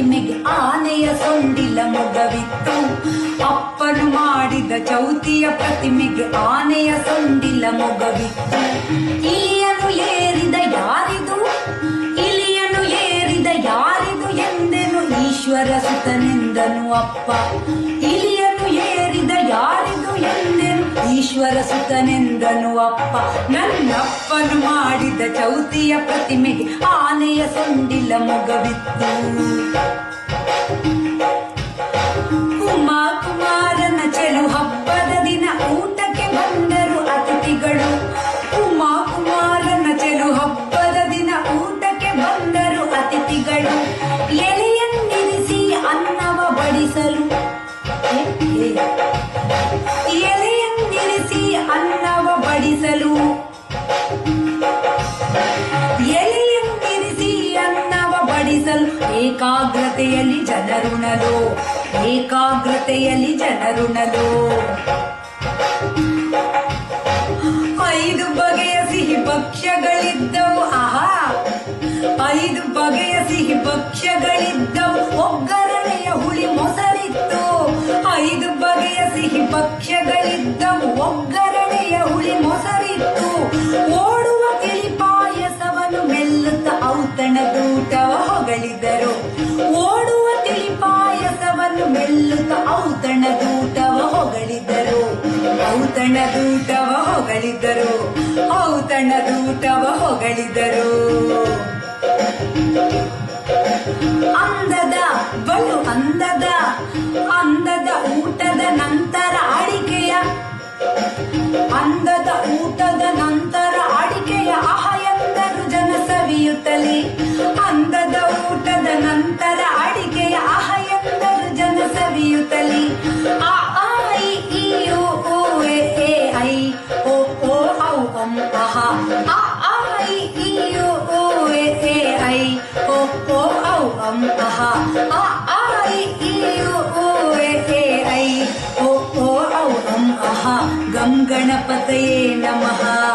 ಪ್ರತಿಮೆಗೆ ಆನೆಯ ಸೊಂಡಿಲ ಮೊಗವಿತ್ತು. ಅಪ್ಪನು ಮಾಡಿದ ಚೌತಿಯ ಪ್ರತಿಮೆಗೆ ಆನೆಯ ಸೊಂಡಿಲ ಮೊಗವಿತ್ತು. ಇಲಿಯನು ಏರಿದ ಯಾರಿದು? ಇಲಿಯನು ಏರಿದ ಯಾರಿದು ಎಂದೆನು ಈಶ್ವರ ಸುತನೆಂದನು ಅಪ್ಪ. ಇಲಿಯನು ಏರಿದ ಯಾರಿದು? ಈಶ್ವರ ಸುತನೆಂದನು ಅಪ್ಪ ನನ್ನಪ್ಪನು ಮಾಡಿದ ಚೌತಿಯ ಪ್ರತಿಮೆಗೆ ಆನೆಯ ಸೊಂಡಿಲ ಮೊಗವಿತ್ತು. ಉಮಾ ಕುಮಾರನ ಚೆಲು ಹಬ್ಬದ ದಿನ ಊಟಕ್ಕೆ ಬಂದರು ಅತಿಥಿಗಳು. ಉಮಾ ಕುಮಾರನ ಚೆಲು ಹಬ್ಬದ ದಿನ ಊಟಕ್ಕೆ ಬಂದರು ಅತಿಥಿಗಳು. ಎಲೆಯನ್ನಿರಿಸಿ ಅನ್ನವ ಬಡಿಸಲು. ಏಕಾಗ್ರತೆಯಲ್ಲಿ ಜನರುಣಲು ಏಕಾಗ್ರತೆಯಲ್ಲಿ ಜನರುಣಲು. ಐದು ಬಗೆಯ ಸಿಹಿ ಪಕ್ಷಗಳಿದ್ದವು ಆಹಾ. ಐದು ಬಗೆಯ ಸಿಹಿ ಪಕ್ಷಗಳಿದ್ದವು ಒಗ್ಗರಣೆಯ ಹುಳಿ ಮೊಸರಿತ್ತು ಪಾಯಸವನ್ನು ಹೊಗಳಿದ್ದರು. ಔತಣ ದೂಟವ ಹೊಗಳಿದ್ದರು. ಔತಣ ದೂಟವ ಹೊಗಳಿದರು ಅಂದದ ಬಲು ಅಂದದ ಅಂದದ ಊಟದ ನಂತರ ಅಡಿಕೆಯ, ಅಂದದ ಊಟದ ನಂತರ ಅಡಿಕೆಯ ಅಹ ಎಂದರು ಜನ ಸವಿಯುತ್ತಲೇ. ಅಂದದ ಊಟದ ನಂತರ um aha a a i e u o e e i o o au um aha. A a i e u o e e i o o au um aha. Gam ganapataye namaha.